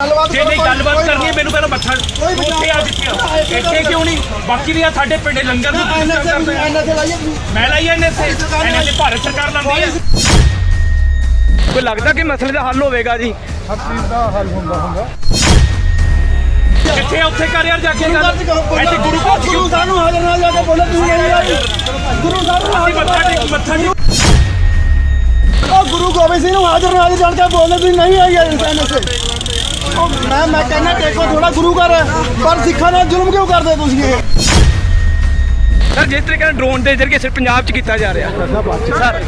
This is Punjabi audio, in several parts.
ਜੇ ਨਹੀਂ ਗੱਲਬਾਤ ਕਰਨੀ ਹੈ, ਮੈਨੂੰ ਪਹਿਲਾਂ ਤੂੰ ਉੱਥੇ ਆ ਆ। ਇੱਥੇ ਕਿਉਂ ਨਹੀਂ? ਬਾਕੀ ਵੀ ਆ ਸਾਡੇ ਪਿੰਡੇ ਲੰਗਰ ਐਨਐਸਏ। ਐਨਐਸਏ ਲਾਈਏ ਮੈਂ ਲਾਈ ਐਨੇ ਸੇ ਐਨੇ ਤੇ ਭਾਰਤ ਸਰਕਾਰ ਲਾਉਂਦੀ ਹੈ ਕੋਈ ਲੱਗਦਾ ਕਿ ਮਸਲੇ ਦਾ ਹੱਲ ਹੋਵੇਗਾ ਜੀ? ਹਰ ਚੀਜ਼ ਦਾ ਹੱਲ ਹੁੰਦਾ ਹੁੰਦਾ ਕਿੱਥੇ ਉੱਥੇ ਕਰ ਯਾਰ ਜਾ ਕੇ ਇੱਥੇ ਗੁਰੂ ਘਰ ਨੂੰ ਹਾਜ਼ਰ ਨਾਲ ਜਾ ਕੇ ਬੋਲੇ ਤੁਸੀਂ ਨਹੀਂ ਆਈ ਗੁਰੂ ਸਾਹਿਬ ਨੂੰ ਅਸੀਂ ਮੱਥਾ ਟੇਕ ਮੱਥਾ ਟੇਕ। ਉਹ ਗੁਰੂ ਗੋਬਿੰਦ ਸਿੰਘ ਨੂੰ ਹਾਜ਼ਰ ਨਾਲ ਜਾਣ ਕੇ ਬੋਲੇ ਤੁਸੀਂ ਨਹੀਂ ਆਈ ਐਨਐਸਏ ਮੈਂ ਮੈਂ ਕਹਿੰਦਾ ਟੇਕੋ ਥੋੜਾ ਗੁਰੂ ਘਰ ਪਰ ਸਿੱਖਾਂ ਨਾਲ ਜ਼ੁਲਮ ਕਿਉਂ ਕਰਦੇ ਤੁਸੀਂ ਇਹ? ਸਰ ਜਿਸ ਤਰੀਕੇ ਨਾਲ ਡਰੋਨ ਦੇ ਜ਼ਰੀਏ ਸਿਰ ਪੰਜਾਬ 'ਚ ਕੀਤਾ ਜਾ ਰਿਹਾ। ਸਰ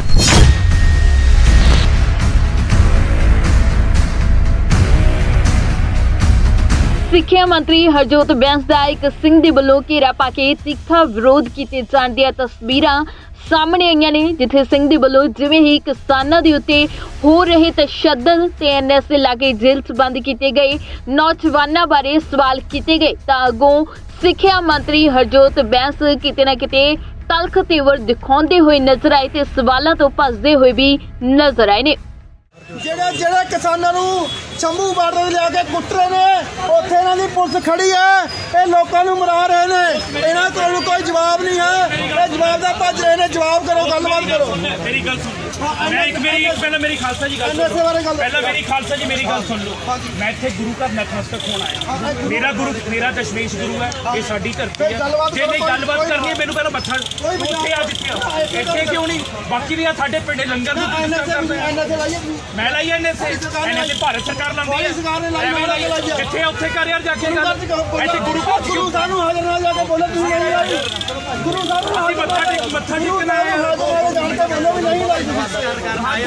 ਸਿੱਖਿਆ ਮੰਤਰੀ ਹਰਜੋਤ ਬੈਂਸ ਦਾ ਇੱਕ ਸਿੰਘ ਦੇ ਵੱਲੋਂ ਘੇਰਾ ਪਾ ਕੇ ਤਿੱਖਾ ਵਿਰੋਧ ਕੀਤੇ ਜਾਣ ਦੀਆਂ ਤਸਵੀਰਾਂ ਸਾਹਮਣੇ ਆਈਆਂ ਨੇ, ਜਿੱਥੇ ਸਿੰਘ ਦੇ ਵੱਲੋਂ ਜਿਵੇਂ ਹੀ ਕਿਸਾਨਾਂ ਦੇ ਉੱਤੇ ਹੋ ਰਹੇ ਤਸ਼ੱਦਦ ਤੇ ਐਨਐਸਏ ਲਾ ਲਾਗੇ ਜੇਲ੍ਹ 'ਚ ਬੰਦ ਕੀਤੇ ਗਏ ਨੌਜਵਾਨਾਂ ਬਾਰੇ ਸਵਾਲ ਕੀਤੇ ਗਏ, ਤਾਂ ਅੱਗੋਂ ਸਿੱਖਿਆ ਮੰਤਰੀ ਹਰਜੋਤ ਬੈਂਸ ਕਿਤੇ ਨਾ ਕਿਤੇ ਤਲਖ ਤੇਵਰ ਦਿਖਾਉਂਦੇ ਹੋਏ ਨਜ਼ਰ ਆਏ ਤੇ ਸਵਾਲਾਂ ਤੋਂ ਭੱਜਦੇ ਹੋਏ ਵੀ ਨਜ਼ਰ ਆਏ ਨੇ। ਜਿਹੜੇ ਜਿਹੜੇ ਕਿਸਾਨਾਂ ਨੂੰ ਸ਼ੰਭੂ ਬਾਰਡਰ ਲਿਆ ਕੇ ਕੁੱਟ ਰਹੇ ਨੇ, ਉੱਥੇ ਇਹਨਾਂ ਦੀ ਪੁਲਿਸ ਖੜੀ ਹੈ। ਇਹ ਲੋਕਾਂ ਨੂੰ ਮਰਾ ਰਹੇ ਨੇ। ਇਹਨਾਂ ਕੋਲ ਕੋਈ ਜਵਾਬ ਨਹੀਂ ਹੈ। ਜਵਾਬ ਦਾ ਭੱਜ ਰਹੇ ਨੇ ਜਵਾਬ ਕਰੋ ਗੱਲਬਾਤ ਕਰੋ। ਮੇਰੀ ਗੱਲ ਸੁਣ ਮੈਂ ਇੱਕ ਮੇਰੀ ਪਹਿਲਾਂ ਮੇਰੀ ਖਾਲਸਾ ਜੀ ਗੱਲ ਸੁਣੋ ਪਹਿਲਾਂ ਮੇਰੀ ਖਾਲਸਾ ਜੀ ਮੇਰੀ ਗੱਲ ਸੁਣ ਲਓ। ਮੈਂ ਇੱਥੇ ਗੁਰੂ ਘਰ ਨਤਮਸਤਕ ਹੋਣ ਆਇਆ। ਮੇਰਾ ਗੁਰੂ ਮੇਰਾ ਦਸ਼ਮੇਸ਼ ਗੁਰੂ ਹੈ ਇਹ ਸਾਡੀ ਧਰਤੀ ਹੈ। ਜੇ ਨਹੀਂ ਗੱਲਬਾਤ ਕਰਨੀ ਹੈ, ਮੈਨੂੰ ਪਹਿਲਾਂ ਮੱਥਾ ਉੱਥੇ ਆ ਆ। ਇੱਥੇ ਕਿਉਂ ਨਹੀਂ? ਬਾਕੀ ਵੀ ਆ ਸਾਡੇ ਪਿੰਡੇ ਲੰਗਰ ਲਾਈਏ ਮੈਂ ਲਾਈ ਐਨੇ ਸੇ ਐਨੇ ਭਾਰਤ ਸਰਕਾਰ ਲਾਉਂਦੀ ਹੈ। ਕਿੱਥੇ ਉੱਥੇ ਕਰ ਯਾਰ ਜਾ ਕੇ ਇੱਥੇ ਗੁਰੂ ਘਰ ਚ ਗੁਰੂ ਸਾਹਿਬ ਨੂੰ ਹਾਜ਼ਰ ਨਾਲ ਜਾ ਕੇ ਬੋਲੇ ਤੁਸੀਂ ਨਹੀਂ ਆਈ ਗੁਰੂ ਸਾਹਿਬ ਨੂੰ ਅਸੀਂ ਮੱਥਾ ਟੇਕ ਮੱਥਾ ਗੁਰੂ ਟੇਕਣਾ ਹੈ।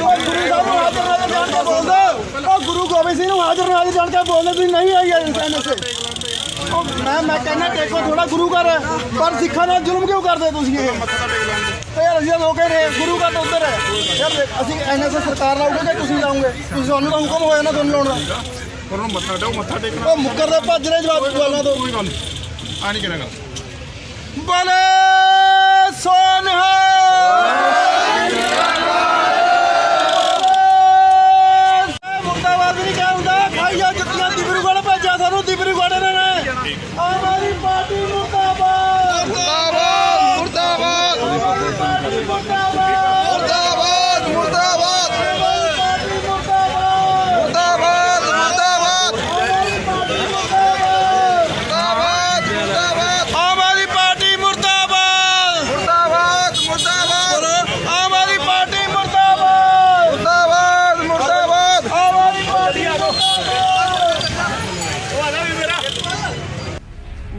ਉਹ ਗੁਰੂ ਸਾਹਿਬ ਨੂੰ ਹਾਜ਼ਰ ਨਾਲ ਜਾਣ ਕੇ ਬੋਲਦੇ ਉਹ ਗੁਰੂ ਗੋਬਿੰਦ ਸਿੰਘ ਨੂੰ ਹਾਜ਼ਰ ਨਾਲ ਜਾਣ ਕੇ ਬੋਲਦੇ ਤੁਸੀਂ ਨਹੀਂ ਆਈ ਐਨਐਸਏ ਉਹ ਮੈਂ ਮੈਂ ਕਹਿੰਦਾ ਟੇਕੋ ਥੋੜਾ ਗੁਰੂ ਘਰ ਪਰ ਸਿੱਖਾਂ ਨਾਲ ਜ਼ੁਲਮ ਕਿਉਂ ਕਰਦੇ ਤੁਸੀਂ ਇਹ? ਤੇ ਯਾਰ ਅਸੀਂ ਲੋਕ ਨੇ ਗੁਰੂ ਘਰ ਤਾਂ ਉੱਧਰ ਹੈ। ਯਾਰ ਦੇਖ, ਅਸੀਂ ਐਨਐਸਏ ਸਰਕਾਰ ਲਾਉਗੇ ਕਿ ਤੁਸੀਂ ਲਾਉਂਗੇ ਤੁਸੀਂ ਸਾਨੂੰ ਤਾਂ ਹੁਕਮ ਹੋਇਆ ਨਾ ਤੁਹਾਨੂੰ ਲਾਉਣ ਦਾ। ਉਹਨਾਂ ਨੂੰ ਮੱਥਾ ਟੇਕੋ ਮੱਥਾ ਟੇਕਣਾ। ਉਹ ਮੁੱਕਰ ਦੇ ਭੱਜ ਰਹੇ ਜਵਾਬ ਸਵਾਲਾਂ ਤੋਂ। ਕੋਈ ਗੱਲ ਨਹੀਂ। ਆ ਨਹੀਂ ਕਿਹੜਾ ਗੱਲ। ਬੋਲੇ!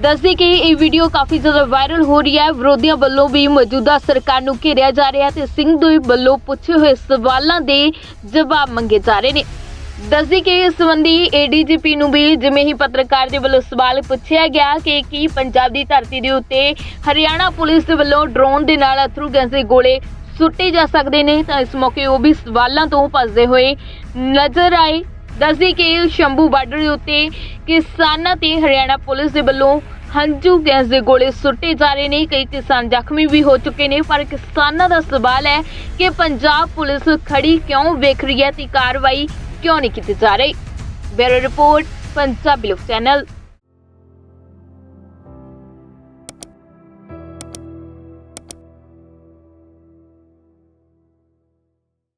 ਦੱਸਦੇ ਕਿ ਇਹ ਵੀਡੀਓ ਕਾਫੀ ਜ਼ਿਆਦਾ ਵਾਇਰਲ ਹੋ ਰਹੀ ਹੈ। ਵਿਰੋਧੀਆਂ ਵੱਲੋਂ ਵੀ ਮੌਜੂਦਾ ਸਰਕਾਰ ਨੂੰ ਘੇਰਿਆ ਜਾ ਰਿਹਾ ਹੈ ਤੇ ਸਿੰਘ ਦੇ ਵੱਲੋਂ ਪੁੱਛੇ ਹੋਏ ਸਵਾਲਾਂ ਦੇ ਜਵਾਬ ਮੰਗੇ ਜਾ ਰਹੇ ਨੇ। ਦੱਸਦੀ ਕਿ ਇਸ ਸੰਬੰਧੀ ਏਡੀਜੀਪੀ ਨੂੰ ਵੀ ਜਿਵੇਂ ਹੀ ਪੱਤਰਕਾਰ ਦੇ ਵੱਲੋਂ ਸਵਾਲ ਪੁੱਛਿਆ ਗਿਆ ਕਿ ਕੀ ਪੰਜਾਬ ਦੀ ਧਰਤੀ ਦੇ ਉੱਤੇ ਹਰਿਆਣਾ ਪੁਲਿਸ ਦੇ ਵੱਲੋਂ ਡਰੋਨ ਦੇ ਨਾਲ ਅਥਰੂ ਗੈਸ ਦੇ ਗੋਲੇ ਸੁੱਟੇ ਜਾ ਸਕਦੇ ਨੇ, ਤਾਂ ਇਸ ਮੌਕੇ ਉਹ ਵੀ ਸਵਾਲਾਂ ਤੋਂ ਭੱਜਦੇ ਹੋਏ ਨਜ਼ਰ ਆਏ। ਦੱਸਦੀ ਕਿ ਸ਼ੰਭੂ ਬਾਰਡਰ ਦੇ ਉੱਤੇ ਕਿਸਾਨਾਂ ਤੇ ਹਰਿਆਣਾ ਪੁਲਿਸ ਦੇ ਵੱਲੋਂ ਹੰਝੂ ਗੈਸ ਦੇ ਗੋਲੇ ਸੁੱਟੇ ਜਾ ਰਹੇ ਨੇ। ਕਈ ਕਿਸਾਨ ਜ਼ਖਮੀ ਵੀ ਹੋ ਚੁੱਕੇ ਨੇ, ਪਰ ਕਿਸਾਨਾਂ ਦਾ ਸਵਾਲ ਹੈ ਕਿ ਪੰਜਾਬ ਪੁਲਿਸ ਖੜੀ ਕਿਉਂ ਵੇਖ ਰਹੀ ਹੈ ਤੇ ਕਾਰਵਾਈ ਕਿਉਂ ਨਹੀਂ ਕੀਤੀ ਜਾ ਰਹੀ? ਬਿਊਰੋ ਰਿਪੋਰਟ, ਪੰਜਾਬੀ ਲੋਕ ਚੈਨਲ।